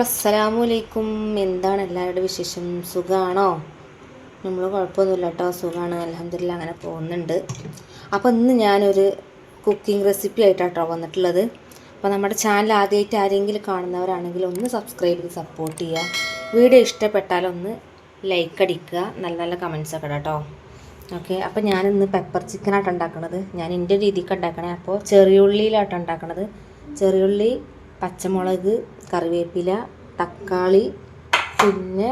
അസ്സലാമു അലൈക്കും. എന്താണ് എല്ലാവരുടെ വിശേഷം? സുഖമാണോ നമ്മൾ കുഴപ്പമൊന്നുമില്ല കേട്ടോ. സുഖമാണ് അലഹമില്ല അങ്ങനെ പോകുന്നുണ്ട്. അപ്പോൾ ഇന്ന് ഞാനൊരു കുക്കിംഗ് റെസിപ്പി ആയിട്ടാട്ടോ വന്നിട്ടുള്ളത്. അപ്പോൾ നമ്മുടെ ചാനൽ ആദ്യമായിട്ട് ആരെങ്കിലും കാണുന്നവരാണെങ്കിൽ ഒന്ന് സബ്സ്ക്രൈബ് ചെയ്ത് സപ്പോർട്ട് ചെയ്യുക. വീഡിയോ ഇഷ്ടപ്പെട്ടാൽ ഒന്ന് ലൈക്ക് അടിക്കുക. നല്ല നല്ല കമൻസ് ഒക്കെ കേട്ടോ. ഓക്കെ അപ്പോൾ ഞാനിന്ന് പെപ്പർ ചിക്കനായിട്ട് ഉണ്ടാക്കണത്. ഞാൻ എന്റെ രീതിക്ക് ഉണ്ടാക്കണേ. അപ്പോൾ ചെറിയുള്ളിയിലായിട്ട് ഉണ്ടാക്കണത്. ചെറിയുള്ളി പച്ചമുളക് കറിവേപ്പില തക്കാളി പിന്നെ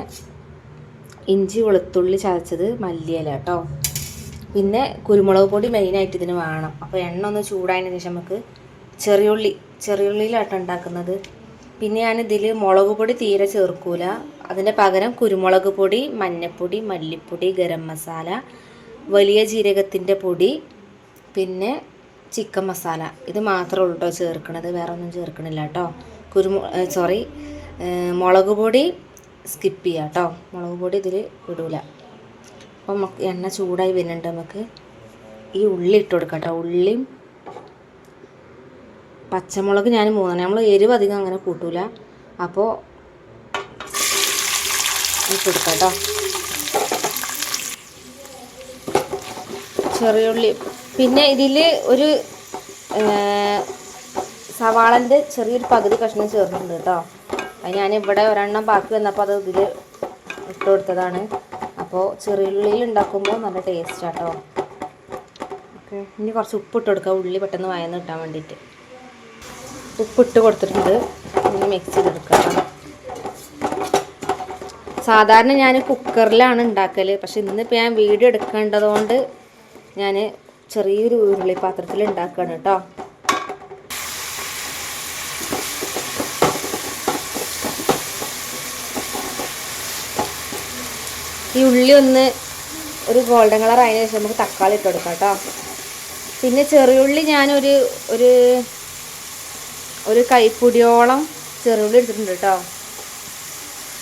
ഇഞ്ചി വെളുത്തുള്ളി ചതച്ചത് മല്ലിയില കേട്ടോ പിന്നെ കുരുമുളക് പൊടി മെയിനായിട്ട് ഇതിന് വേണം. അപ്പോൾ എണ്ണ ഒന്ന് ചൂടായതിന് ശേഷം നമുക്ക് ചെറിയുള്ളി ചെറിയുള്ളിയിലാട്ടോ ഉണ്ടാക്കുന്നത്. പിന്നെ ഞാൻ ഇതിൽ മുളക് പൊടി തീരെ ചേർക്കൂല. അതിന്റെ പകരം കുരുമുളക് പൊടി മഞ്ഞൾപ്പൊടി മല്ലിപ്പൊടി ഗരം മസാല വലിയ ജീരകത്തിന്റെ പൊടി പിന്നെ ചിക്കൻ മസാല. ഇത് മാത്രമേ ഉള്ളൂ കേട്ടോ ചേർക്കണത്. വേറെ ഒന്നും ചേർക്കണില്ല കേട്ടോ കുരുമു സോറി മുളക് പൊടി സ്കിപ്പ് ചെയ്യാം കേട്ടോ മുളക് പൊടി ഇതിൽ ഇടൂല. അപ്പം നമുക്ക് എണ്ണ ചൂടായി വരുന്നുണ്ട് നമുക്ക്. ഈ ഉള്ളി ഇട്ട് കൊടുക്കാം കേട്ടോ ഉള്ളിയും പച്ചമുളക് ഞാൻ മൂന്നെണ്ണം നമ്മൾ എരിവ് അധികം അങ്ങനെ കൂട്ടൂല. അപ്പോൾ ഇട്ട് കൊടുക്കാം കേട്ടോ പിന്നെ ഇതിൽ ഒരു സവാളന്റെ ചെറിയൊരു പകുതി കഷ്ണം ചേർന്നിട്ടുണ്ട് കേട്ടോ. അത് ഞാൻ ഇവിടെ ഒരെണ്ണം ബാക്കി വന്നപ്പോൾ അത് ഇതിൽ ഇട്ട് കൊടുത്തതാണ്. അപ്പോൾ ചെറിയുള്ളിയിൽ ഉണ്ടാക്കുമ്പോൾ നല്ല ടേസ്റ്റ് കേട്ടോ ഓക്കെ ഇനി കുറച്ച് ഉപ്പിട്ട് കൊടുക്കുക ഉള്ളി പെട്ടെന്ന് വയന്ന് കിട്ടാൻ വേണ്ടിയിട്ട്. ഉപ്പിട്ട് കൊടുത്തിട്ടുണ്ട്. ഇനി മിക്സ് ചെയ്തെടുക്കുക സാധാരണ ഞാൻ കുക്കറിലാണ് ഉണ്ടാക്കൽ പക്ഷെ ഇന്നിപ്പോൾ ഞാൻ വീട് എടുക്കേണ്ടതുകൊണ്ട് ഞാൻ ചെറിയൊരു ഉരുളി പാത്രത്തിൽ ഉണ്ടാക്കുകയാണ് കേട്ടോ. ഈ ഉള്ളി ഒന്ന് ഒരു ഗോൾഡൻ കളർ ആയതിനു ശേഷം നമുക്ക് തക്കാളി ഇട്ട് കൊടുക്കാം കേട്ടോ പിന്നെ ചെറിയുള്ളി ഞാനൊരു ഒരു ഒരു കൈപ്പൊടിയോളം ചെറുള്ളി എടുത്തിട്ടുണ്ട് കേട്ടോ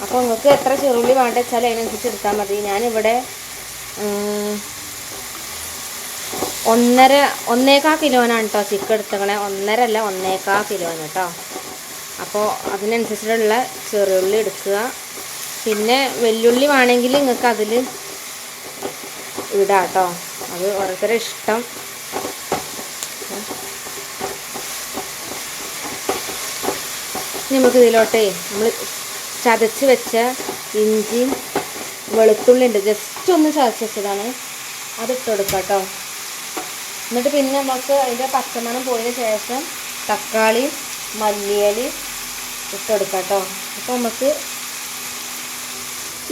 അപ്പോൾ നിങ്ങൾക്ക് എത്ര ചെറുള്ളി വേണ്ട വെച്ചാൽ അതിനനുസരിച്ച് എടുത്താൽ മതി. ഞാനിവിടെ ഒന്നര ഒന്നേക്കാ കിലോനാണ് കേട്ടോ ചിക്കൻ എടുത്തക്കണേ. ഒന്നര അല്ല ഒന്നേക്കാ കിലോന് കേട്ടോ അപ്പോൾ അതിനനുസരിച്ചിട്ടുള്ള ചെറുള്ളി എടുക്കുക. പിന്നെ വെല്ലുള്ളി വേണമെങ്കിൽ നിങ്ങൾക്ക് അതിൽ ഇടാം കേട്ടോ അത് ഓരോരുത്തരുടെ ഇഷ്ടം. നമുക്ക് ഇതിലോട്ടേ നമ്മൾ ചതച്ച് വെച്ച ഇഞ്ചിയും വെളുത്തുള്ളി ഉണ്ട്. ജസ്റ്റ് ഒന്ന് ചതച്ച് വെച്ചതാണ്. അതിട്ട് കൊടുക്കാം കേട്ടോ എന്നിട്ട് പിന്നെ നമുക്ക് അതിന്റെ പച്ചമണം പോയതിന് ശേഷം തക്കാളി മല്ലിയലി ഇട്ട് കൊടുക്കാം കേട്ടോ അപ്പോൾ നമുക്ക്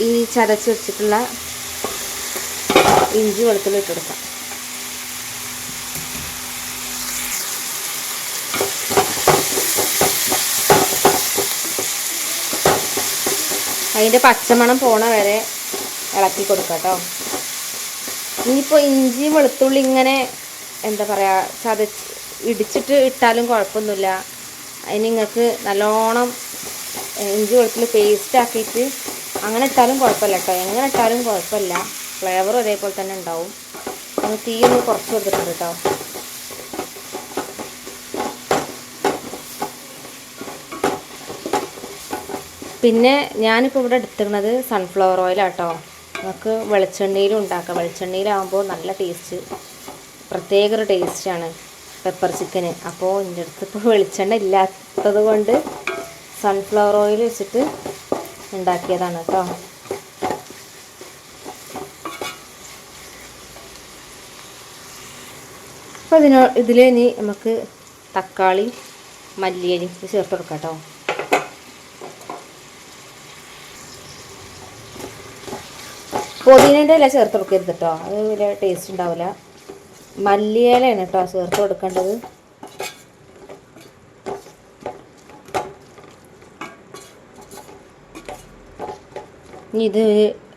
ഈ ചതച്ച് വെച്ചിട്ടുള്ള ഇഞ്ചി വെളുത്തുള്ളി ഇട്ട് കൊടുക്കാം. അതിന്റെ പച്ചമണം പോണ വരെ ഇളക്കി കൊടുക്കാം കേട്ടോ. ഇനിയിപ്പോൾ ഇഞ്ചി വെളുത്തുള്ളി ഇങ്ങനെ എന്താ പറയുക ചതച്ച് ഇടിച്ചിട്ട് ഇട്ടാലും കുഴപ്പമൊന്നുമില്ല. അതിന് നിങ്ങൾക്ക് നല്ലോണം ഇഞ്ചി വെളുത്തുള്ളി പേസ്റ്റ് ആക്കിയിട്ട് അങ്ങനെ ഇട്ടാലും കുഴപ്പമില്ല കേട്ടോ എങ്ങനെ ഇട്ടാലും കുഴപ്പമില്ല. ഫ്ലേവർ ഒരേപോലെ തന്നെ ഉണ്ടാവും. ഒന്ന് തീ ഒന്ന് കുറച്ച് കൊടുത്തിട്ടുണ്ട് കേട്ടോ പിന്നെ ഞാനിപ്പോൾ ഇവിടെ എടുത്തിരുന്നത് സൺഫ്ലവർ ഓയിലാട്ടോ നമുക്ക് വെളിച്ചെണ്ണയിലും ഉണ്ടാക്കാം. വെളിച്ചെണ്ണയിലാകുമ്പോൾ നല്ല ടേസ്റ്റ് പ്രത്യേക ഒരു ടേസ്റ്റാണ് പെപ്പർ ചിക്കന് അപ്പോൾ എന്റെ അടുത്ത് ഇപ്പോൾ വെളിച്ചെണ്ണ ഇല്ലാത്തത് കൊണ്ട് സൺഫ്ലവർ ഓയിൽ വെച്ചിട്ട് ഉണ്ടാക്കിയതാണ് കേട്ടോ. അപ്പോൾ ഇതിനോ ഇതിൽ ഇനി നമുക്ക് തക്കാളി മല്ലിയരി ചേർത്ത് കൊടുക്കാം കേട്ടോ. പുതിനേന്റെ ഇല ചേർത്ത് കൊടുക്കരുത് കേട്ടോ. അത് വലിയ ടേസ്റ്റ് ഉണ്ടാവില്ല മല്ലിയിലയാണ് കേട്ടോ ചേർത്ത് കൊടുക്കേണ്ടത്. ഇത്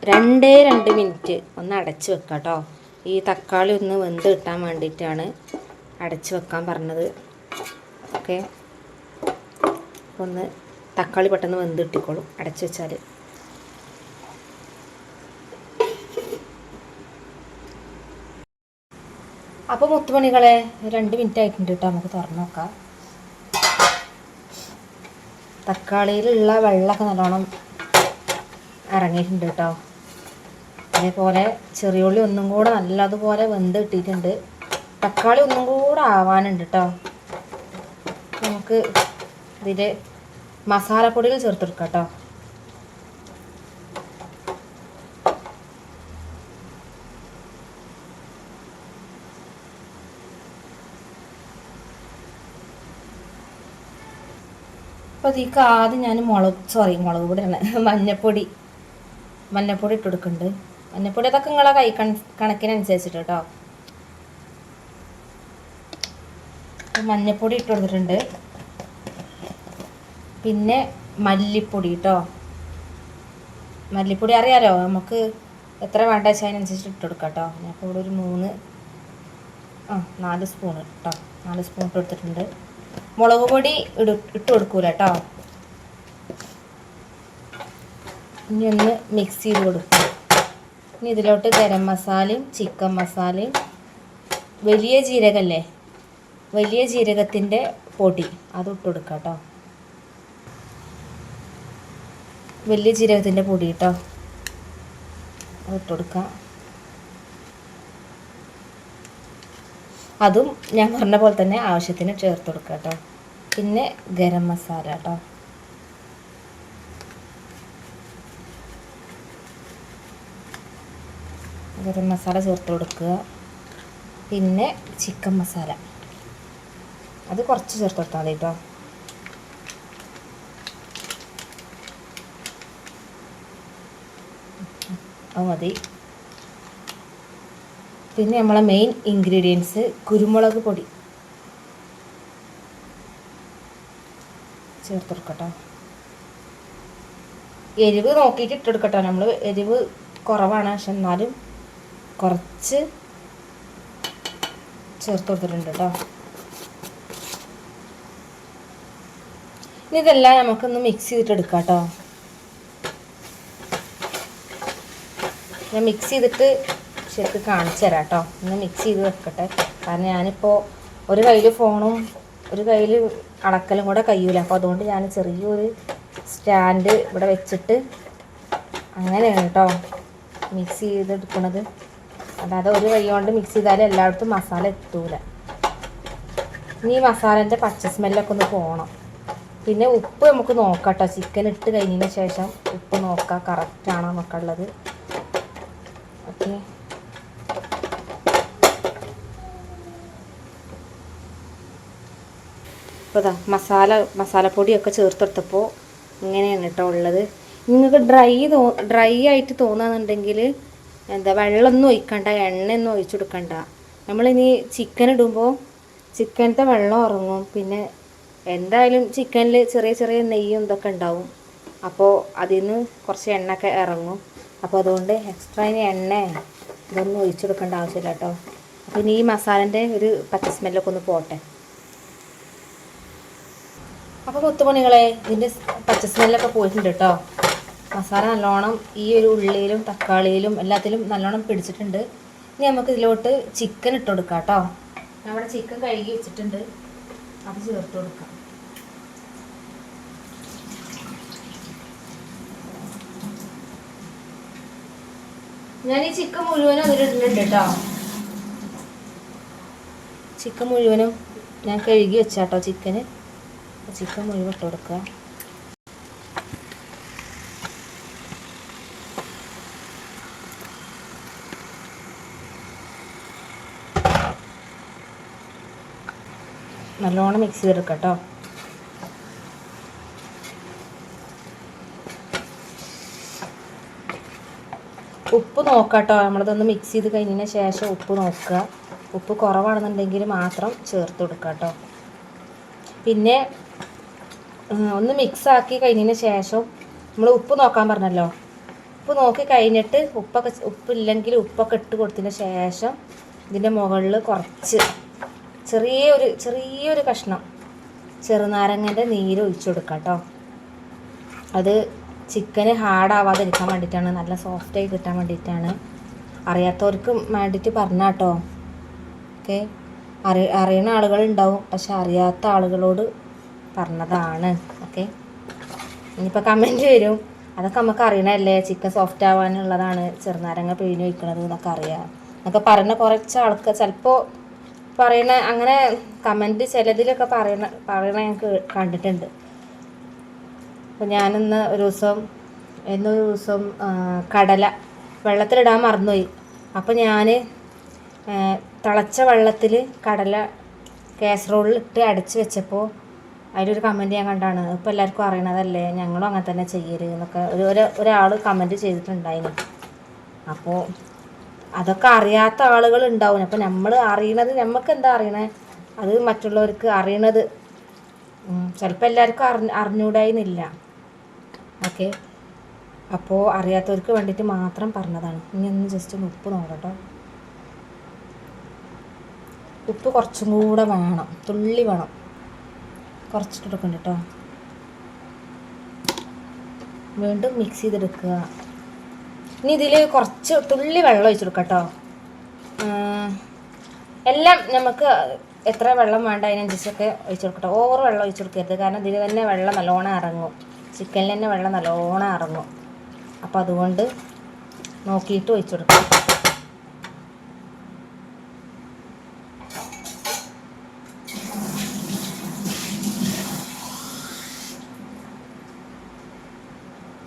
രണ്ടേ രണ്ട് മിനിറ്റ് ഒന്ന് അടച്ചു വെക്കാം കേട്ടോ ഈ തക്കാളി ഒന്ന് വെന്ത് കിട്ടാൻ വേണ്ടിയിട്ടാണ് അടച്ചു വെക്കാൻ പറഞ്ഞത്. ഓക്കെ. ഒന്ന് തക്കാളി പെട്ടെന്ന് വെന്ത് കിട്ടിക്കോളും അടച്ചു വെച്ചാൽ അപ്പോൾ മുത്തുമണികളെ രണ്ട് മിനിറ്റ് ആയിട്ടുണ്ട് കേട്ടോ നമുക്ക് തുറന്നു നോക്കാം. തക്കാളിയിലുള്ള വെള്ളമൊക്കെ നല്ലോണം ഇറങ്ങിയിട്ടുണ്ട് കേട്ടോ. അതേപോലെ ചെറിയുള്ളി ഒന്നും കൂടെ നല്ലതുപോലെ വെന്ത് കിട്ടിയിട്ടുണ്ട്. തക്കാളി ഒന്നും കൂടെ ആവാനുണ്ട് കേട്ടോ. നമുക്ക് ഇതിൽ മസാലപ്പൊടികൾ ചേർത്തെടുക്കാം കേട്ടോ. അപ്പോൾ ഇതിക്ക് ആദ്യം ഞാൻ മുളക് സോറി മുളക് പൊടിയാണ്. മഞ്ഞപ്പൊടി. മഞ്ഞപ്പൊടി ഇട്ട് കൊടുക്കുന്നുണ്ട് മഞ്ഞപ്പൊടി അതൊക്കെ നിങ്ങളെ കൈ കണക്കിനനുസരിച്ചിട്ട് കേട്ടോ മഞ്ഞപ്പൊടി ഇട്ട് കൊടുത്തിട്ടുണ്ട് പിന്നെ മല്ലിപ്പൊടി കേട്ടോ മല്ലിപ്പൊടി അറിയാലോ നമുക്ക് എത്ര വേണ്ട വെച്ചാൽ അതിനനുസരിച്ച് ഇട്ട് കൊടുക്കാം കേട്ടോ ഞാൻ ഇപ്പോൾ ഇവിടെ ഒരു മൂന്ന് ആ നാല് സ്പൂൺ കേട്ടോ നാല് സ്പൂൺ ഇട്ട് കൊടുത്തിട്ടുണ്ട് മുളക് പൊടി ഇട ഇട്ട് കൊടുക്കൂല കേട്ടോ ഇനി ഒന്ന് മിക്സ് ചെയ്ത് കൊടുക്കും. ഇനി ഇതിലോട്ട് ഗരം മസാലയും ചിക്കൻ മസാലയും വലിയ ജീരകല്ലേ? വലിയ ജീരകത്തിന്റെ പൊടി അത് ഇട്ട് കൊടുക്കാം കേട്ടോ വലിയ ജീരകത്തിന്റെ പൊടി കേട്ടോ അത് ഇട്ട് കൊടുക്കാം. അതും ഞാൻ പറഞ്ഞ പോലെ തന്നെ ആവശ്യത്തിന് ചേർത്ത് കൊടുക്കുക കേട്ടോ പിന്നെ ഗരം മസാല കേട്ടോ ഗരം മസാല ചേർത്ത് കൊടുക്കുക. പിന്നെ ചിക്കൻ മസാല. അത് കുറച്ച് ചേർത്ത് കൊടുത്താൽ മതി കേട്ടോ അത് മതി. പിന്നെ നമ്മളെ മെയിൻ ഇൻഗ്രീഡിയൻസ് കുരുമുളക് പൊടി. ചേർത്ത് കൊടുക്കട്ടോ എരിവ് നോക്കിയിട്ട് ഇട്ടെടുക്കട്ടോ. നമ്മൾ എരിവ് കുറവാണ്. പക്ഷെ എന്നാലും കുറച്ച് ചേർത്ത് കൊടുത്തിട്ടുണ്ട് കേട്ടോ ഇനി ഇതെല്ലാം നമുക്കൊന്ന് മിക്സ് ചെയ്തിട്ട് എടുക്കാം കേട്ടോ ഞാൻ മിക്സ് ചെയ്തിട്ട് ശരിക്ക് കാണിച്ചു തരാം കേട്ടോ ഒന്ന് മിക്സ് ചെയ്ത് വെക്കട്ടെ. കാരണം ഞാനിപ്പോൾ ഒരു കയ്യിൽ ഫോണും ഒരു കയ്യിൽ അളക്കലും കൂടെ കഴിയൂല അപ്പോൾ അതുകൊണ്ട് ഞാൻ ചെറിയൊരു സ്റ്റാൻഡ് ഇവിടെ വെച്ചിട്ട് അങ്ങനെയാണ് കേട്ടോ മിക്സ് ചെയ്തെടുക്കുന്നത് അല്ലാതെ ഒരു കൈ കൊണ്ട് മിക്സ് ചെയ്താൽ എല്ലായിടത്തും മസാല എത്തൂല. ഇനി ഈ മസാലേന്റെ പച്ച സ്മെല്ലൊക്കെ ഒന്ന് പോകണം പിന്നെ ഉപ്പ് നമുക്ക് നോക്കാം ചിക്കൻ ഇട്ട് കഴിഞ്ഞതിന് ശേഷം ഉപ്പ് നോക്കാം. കറക്റ്റാണോ നമുക്കുള്ളത് ഓക്കെ അപ്പോൾ ഇതാ മസാല മസാലപ്പൊടിയൊക്കെ ചേർത്തെടുത്തപ്പോൾ ഇങ്ങനെയാണ് കേട്ടോ ഉള്ളത്. നിങ്ങൾക്ക് ഡ്രൈ തോ ഡ്രൈ ആയിട്ട് തോന്നുകയാണെന്നുണ്ടെങ്കിൽ എന്താ വെള്ളമൊന്നും ഒഴിക്കണ്ട എണ്ണയൊന്നും ഒഴിച്ചു കൊടുക്കണ്ട. നമ്മളിനി ചിക്കൻ ഇടുമ്പോൾ ചിക്കനത്തെ വെള്ളം ഉറങ്ങും. പിന്നെ എന്തായാലും ചിക്കനിൽ ചെറിയ ചെറിയ നെയ്യും ഇതൊക്കെ ഉണ്ടാവും. അപ്പോൾ അതിൽ നിന്ന് കുറച്ച് എണ്ണയൊക്കെ ഇറങ്ങും. അപ്പോൾ അതുകൊണ്ട് എക്സ്ട്രാ ഇനി എണ്ണ ഇതൊന്നും ഒഴിച്ചു കൊടുക്കേണ്ട ആവശ്യമില്ല കേട്ടോ. അപ്പോൾ ഇനി ഈ മസാലന്റെ ഒരു പച്ച സ്മെല്ലൊക്കെ ഒന്ന് പോട്ടെ. അപ്പോൾ കൊത്തുപണികളെ ഇതിന്റെ പച്ച സ്മെല്ലൊക്കെ പോയിട്ടുണ്ട് കേട്ടോ. മസാല നല്ലോണം ഈ ഒരു ഉള്ളിയിലും തക്കാളിയിലും എല്ലാത്തിലും നല്ലോണം പിടിച്ചിട്ടുണ്ട്. ഇനി നമുക്ക് ഇതിലോട്ട് ചിക്കൻ ഇട്ട് കൊടുക്കാം കേട്ടോ. നമ്മുടെ ചിക്കൻ കഴുകി വെച്ചിട്ടുണ്ട്. അത് ചേർത്ത് കൊടുക്കാം. ഞാൻ ഈ ചിക്കൻ മുഴുവനും അതിലിടുന്നുണ്ട് കേട്ടോ. ചിക്കൻ മുഴുവനും ഞാൻ കഴുകി വെച്ചാട്ടോ ചിക്കന് ചിക്കൻ മുഴുവൻ ഇട്ട് കൊടുക്കുക നല്ലോണം മിക്സ് ചെയ്തെടുക്കാം കേട്ടോ ഉപ്പ് നോക്കാം കേട്ടോ നമ്മളിതൊന്ന് മിക്സ് ചെയ്ത് കഴിഞ്ഞതിന് ശേഷം ഉപ്പ് നോക്കുക. ഉപ്പ് കുറവാണെന്നുണ്ടെങ്കിൽ മാത്രം ചേർത്ത് കൊടുക്കുക കേട്ടോ പിന്നെ ഒന്ന് മിക്സ് ആക്കി കഴിഞ്ഞതിന് ശേഷം നമ്മൾ ഉപ്പ് നോക്കാൻ പറഞ്ഞല്ലോ. ഉപ്പ് നോക്കി കഴിഞ്ഞിട്ട് ഉപ്പൊക്കെ ഉപ്പില്ലെങ്കിൽ ഉപ്പൊക്കെ ഇട്ട് കൊടുത്തതിന് ശേഷം ഇതിന്റെ മുകളിൽ കുറച്ച് ചെറിയൊരു ചെറിയൊരു കഷ്ണം ചെറുനാരങ്ങന്റെ നീര് ഒഴിച്ചു കൊടുക്കാം കേട്ടോ അത് ചിക്കന് ഹാർഡാവാതിരിക്കാൻ വേണ്ടിയിട്ടാണ് നല്ല സോഫ്റ്റായി കിട്ടാൻ വേണ്ടിയിട്ടാണ്. അറിയാത്തവർക്കും വേണ്ടിയിട്ട് പറഞ്ഞാട്ടോ ഓക്കെ? അറി ആളുകൾ ആളുകളുണ്ടാവും പക്ഷെ അറിയാത്ത ആളുകളോട് പറഞ്ഞതാണ്. ഓക്കെ? ഇനിയിപ്പോൾ കമന്റ് വരും. അതൊക്കെ നമുക്ക് അറിയണല്ലേ ചിക്കൻ സോഫ്റ്റ് ആവാനുള്ളതാണ് ചെറുനാരങ്ങ പിഴിഞ്ഞ് വയ്ക്കണത് എന്നൊക്കെ അറിയാം. എന്നൊക്കെ പറയുന്ന കുറച്ച് ആൾക്ക് ചിലപ്പോൾ പറയണ അങ്ങനെ കമന്റ് ചിലതിലൊക്കെ പറയണ പറയണ ഞങ്ങൾക്ക് കണ്ടിട്ടുണ്ട്. അപ്പോൾ ഞാനിന്ന് ഒരു ദിവസം എന്നൊരു ദിവസം കടല വെള്ളത്തിലിടാൻ മറന്നുപോയി. അപ്പോൾ ഞാൻ തിളച്ച വെള്ളത്തിൽ കടല കാസറോളിൽ ഇട്ട് അടച്ച് വെച്ചപ്പോൾ അതിലൊരു കമന്റ് ഞാൻ കണ്ടാണ്. ഇപ്പോൾ എല്ലാവർക്കും അറിയണതല്ലേ ഞങ്ങളും അങ്ങനെ തന്നെ ചെയ്യരുത് എന്നൊക്കെ ഒരു ഒരാൾ കമന്റ് ചെയ്തിട്ടുണ്ടായിരുന്നു അപ്പോൾ അതൊക്കെ അറിയാത്ത ആളുകൾ ഉണ്ടാവും അപ്പം നമ്മൾ അറിയണത് നമുക്ക് എന്താ അറിയണേ? അത് മറ്റുള്ളവർക്ക് അറിയണത്. ചിലപ്പോൾ എല്ലാവർക്കും അറി അറിഞ്ഞൂടായിരുന്നില്ല ഓക്കെ? അപ്പോൾ അറിയാത്തവർക്ക് വേണ്ടിയിട്ട് മാത്രം പറഞ്ഞതാണ്. ഇനി ഒന്ന് ജസ്റ്റ് ഒന്ന് ഉപ്പ് നോക്കട്ടോ ഉപ്പ് കുറച്ചും കൂടെ വേണം. തുള്ളി വേണം. കുറച്ചിട്ട് എടുക്കണ്ട കേട്ടോ വീണ്ടും മിക്സ് ചെയ്തെടുക്കുക. ഇനി ഇതിൽ കുറച്ച് തുള്ളി വെള്ളം ഒഴിച്ചെടുക്കാം കേട്ടോ. എല്ലാം നമുക്ക് എത്ര വെള്ളം വേണ്ട അതിനനുസരിച്ചൊക്കെ ഒഴിച്ചു കൊടുക്കട്ടെ ഓവർ വെള്ളം ഒഴിച്ചു കൊടുക്കരുത്. കാരണം ഇതിൽ തന്നെ വെള്ളം നല്ലോണം ഇറങ്ങും. ചിക്കനിൽ തന്നെ വെള്ളം നല്ലോണം ഇറങ്ങും. അപ്പോൾ അതുകൊണ്ട് നോക്കിയിട്ട് ഒഴിച്ചു കൊടുക്കാം.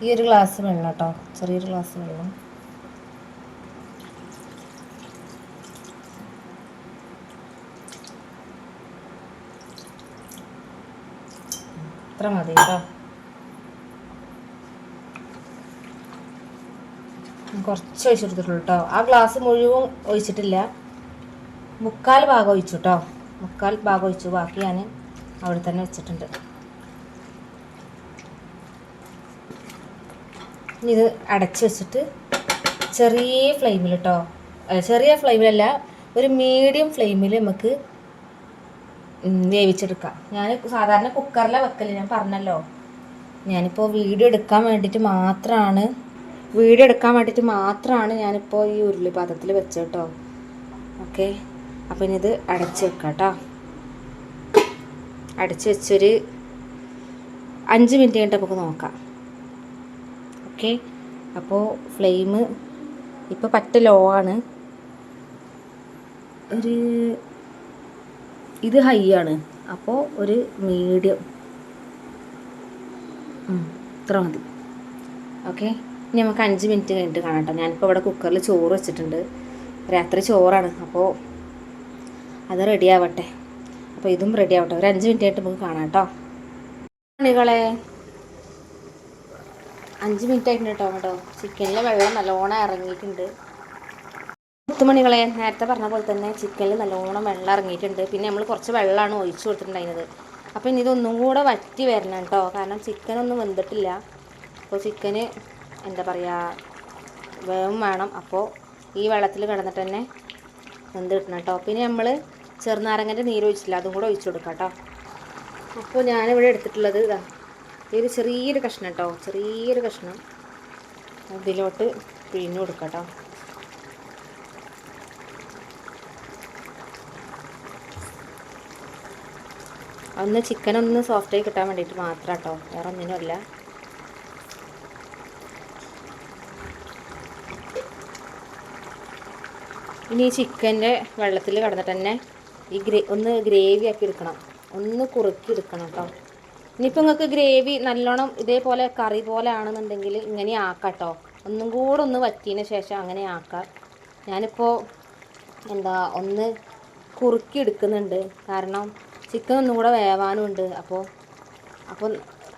ഈ ഒരു ഗ്ലാസ് വെള്ളം കേട്ടോ ചെറിയൊരു ഗ്ലാസ് വെള്ളം. ഇത്ര മതി കേട്ടോ കുറച്ച് ഒഴിച്ചെടുത്തിട്ടുള്ളൂ കേട്ടോ ആ ഗ്ലാസ് മുഴുവൻ ഒഴിച്ചിട്ടില്ല. മുക്കാൽ ഭാഗം ഒഴിച്ചു കേട്ടോ മുക്കാൽ ഭാഗം ഒഴിച്ചു. ബാക്കി ഞാൻ അവിടെ തന്നെ വെച്ചിട്ടുണ്ട്. ഇത് അടച്ച് വെച്ചിട്ട് ചെറിയ ഫ്ലെയിമിൽ കേട്ടോ ചെറിയ ഫ്ലെയിമിലല്ല ഒരു മീഡിയം ഫ്ലെയിമിൽ നമുക്ക് വേവിച്ചെടുക്കാം. ഞാൻ സാധാരണ കുക്കറിലെ വെക്കൽ ഞാൻ പറഞ്ഞല്ലോ. ഞാനിപ്പോൾ വീഡിയോ എടുക്കാൻ വേണ്ടിയിട്ട് മാത്രമാണ് വീഡിയോ എടുക്കാൻ വേണ്ടിയിട്ട് മാത്രമാണ് ഞാനിപ്പോൾ ഈ ഉരുളി പാത്രത്തിൽ വെച്ചത് കേട്ടോ ഓക്കെ? അപ്പം ഇനി ഇത് അടച്ച് വെക്കാം കേട്ടോ അടച്ച് വെച്ചൊരു അഞ്ച് മിനിറ്റ് കഴിഞ്ഞിട്ട് നമുക്ക് നോക്കാം. ഓക്കെ. അപ്പോൾ ഫ്ലെയിം ഇപ്പോൾ പറ്റ ലോ ആണ്. ഒരു ഇത് ഹൈ ആണ്. അപ്പോൾ ഒരു മീഡിയം ഇത്ര മതി. ഓക്കെ. ഇനി നമുക്ക് അഞ്ച് മിനിറ്റ് കഴിഞ്ഞിട്ട് കാണാം ഞാനിപ്പോൾ ഇവിടെ കുക്കറിൽ ചോറ് വെച്ചിട്ടുണ്ട്. രാത്രി ചോറാണ്. അപ്പോൾ അത് റെഡി ആവട്ടെ. അപ്പോൾ ഇതും റെഡി ആവട്ടെ. ഒരു അഞ്ച് മിനിറ്റ് ആയിട്ട് നമുക്ക് കാണാം കേട്ടോ അഞ്ച് മിനിറ്റ് ആയിട്ടുണ്ട് കേട്ടോ. കേട്ടോ ചിക്കനിലെ വെള്ളം നല്ലോണം ഇറങ്ങിയിട്ടുണ്ട്. മുത്തുമണികളെ നേരത്തെ പറഞ്ഞ പോലെ തന്നെ ചിക്കനിൽ നല്ലോണം വെള്ളം ഇറങ്ങിയിട്ടുണ്ട്. പിന്നെ നമ്മൾ കുറച്ച് വെള്ളമാണ് ഒഴിച്ചു കൊടുത്തിട്ടുണ്ടായിരുന്നത്. അപ്പോൾ ഇനി ഇതൊന്നും കൂടെ വറ്റി വരണം കേട്ടോ. കാരണം ചിക്കനൊന്നും വെന്തിട്ടില്ല. അപ്പോൾ ചിക്കന് എന്താ പറയുക വേവും വേണം. അപ്പോൾ ഈ വെള്ളത്തിൽ കിടന്നിട്ട് തന്നെ വെന്ത് കിട്ടണം കേട്ടോ. പിന്നെ നമ്മൾ ചെറുനാരങ്ങന്റെ നീര് ഒഴിച്ചില്ല അതും കൂടെ ഒഴിച്ചു കൊടുക്കാം കേട്ടോ. അപ്പോൾ ഞാനിവിടെ എടുത്തിട്ടുള്ളത് ഇതാ. ഒരു ചെറിയൊരു കഷ്ണം കേട്ടോ ചെറിയൊരു കഷ്ണം ഇതിലോട്ട് പിഴിഞ്ഞു കൊടുക്കാം കേട്ടോ ഒന്ന് ചിക്കൻ ഒന്ന് സോഫ്റ്റായി കിട്ടാൻ വേണ്ടിയിട്ട് മാത്രം കേട്ടോ വേറെ ഒന്നിനും അല്ല. ഇനി ഈ ചിക്കന്റെ വെള്ളത്തിൽ കടന്നിട്ട് തന്നെ ഈ ഗ്രേ ഒന്ന് ഗ്രേവി ആക്കി എടുക്കണം. ഒന്ന് കുറുക്കി എടുക്കണം കേട്ടോ ഇനിയിപ്പോൾ നിങ്ങൾക്ക് ഗ്രേവി നല്ലോണം ഇതേപോലെ കറി പോലെ ആണെന്നുണ്ടെങ്കിൽ ഇങ്ങനെ ആക്കാം കേട്ടോ ഒന്നും കൂടെ ഒന്ന് വറ്റിയതിന് ശേഷം അങ്ങനെ ആക്കാം. ഞാനിപ്പോൾ എന്താ ഒന്ന് കുറുക്കി എടുക്കുന്നുണ്ട്. കാരണം ചിക്കൻ ഒന്നും കൂടെ വേവാനുണ്ട്. അപ്പോൾ അപ്പോൾ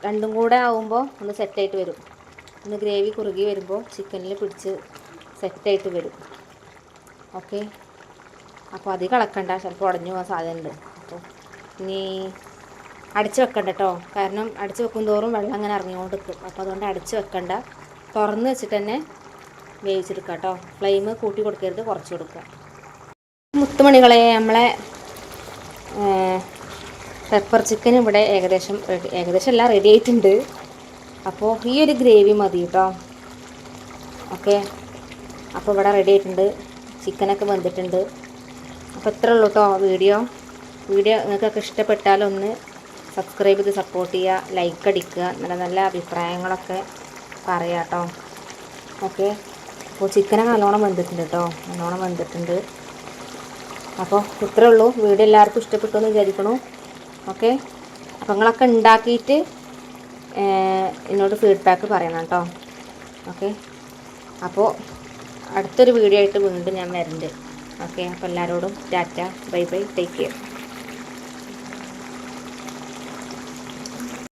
രണ്ടും കൂടെ ആവുമ്പോൾ ഒന്ന് സെറ്റായിട്ട് വരും. ഒന്ന് ഗ്രേവി കുറുകി വരുമ്പോൾ ചിക്കനിൽ പിടിച്ച് സെറ്റായിട്ട് വരും. ഓക്കെ അപ്പോൾ അധികം കളക്കണ്ട ചിലപ്പോൾ ഉടഞ്ഞു പോകാൻ സാധ്യതയുണ്ട്. അപ്പോൾ ഇനി അടച്ച് വെക്കണ്ട കേട്ടോ കാരണം അടച്ചു വെക്കും തോറും വെള്ളം അങ്ങനെ ഇറങ്ങിക്കൊണ്ട് നിൽക്കും അപ്പോൾ അതുകൊണ്ട് അടച്ചു വെക്കണ്ട. തുറന്ന് വെച്ചിട്ട് തന്നെ വേവിച്ചെടുക്കുക കേട്ടോ ഫ്ലെയിം കൂട്ടി കൊടുക്കരുത് കുറച്ച് കൊടുക്കുക. മുത്തുമണികളെ നമ്മളെ പെപ്പർ ചിക്കൻ ഇവിടെ ഏകദേശം ഏകദേശം എല്ലാം റെഡി ആയിട്ടുണ്ട്. അപ്പോൾ ഈ ഒരു ഗ്രേവി മതി കേട്ടോ ഓക്കെ. അപ്പോൾ ഇവിടെ റെഡി ആയിട്ടുണ്ട്. ചിക്കനൊക്കെ വെന്തിട്ടുണ്ട്. അപ്പോൾ ഇത്രേ കേട്ടോ വീഡിയോ. വീഡിയോ നിങ്ങൾക്കൊക്കെ ഇഷ്ടപ്പെട്ടാലൊന്ന് സബ്സ്ക്രൈബ് ചെയ്ത് സപ്പോർട്ട് ചെയ്യുക ലൈക്ക് അടിക്കുക നല്ല നല്ല അഭിപ്രായങ്ങളൊക്കെ പറയാം കേട്ടോ. ഓക്കെ അപ്പോൾ ചിക്കനൊക്കെ നല്ലോണം വെന്തിട്ടുണ്ട് കേട്ടോ. നല്ലോണം വെന്തിട്ടുണ്ട്. അപ്പോൾ ഇത്രേ ഉള്ളൂ. വീഡിയോ എല്ലാവർക്കും ഇഷ്ടപ്പെട്ടു എന്ന് വിചാരിക്കണു. ഓക്കെ അപ്പോൾ നിങ്ങളൊക്കെ ഉണ്ടാക്കിയിട്ട് എന്നോട് ഫീഡ്ബാക്ക് പറയണം കേട്ടോ. ഓക്കെ അപ്പോൾ അടുത്തൊരു വീഡിയോ ആയിട്ട് വീണ്ടും ഞാൻ വരുന്നുണ്ട് ഓക്കെ അപ്പോൾ എല്ലാവരോടും tata bye bye take care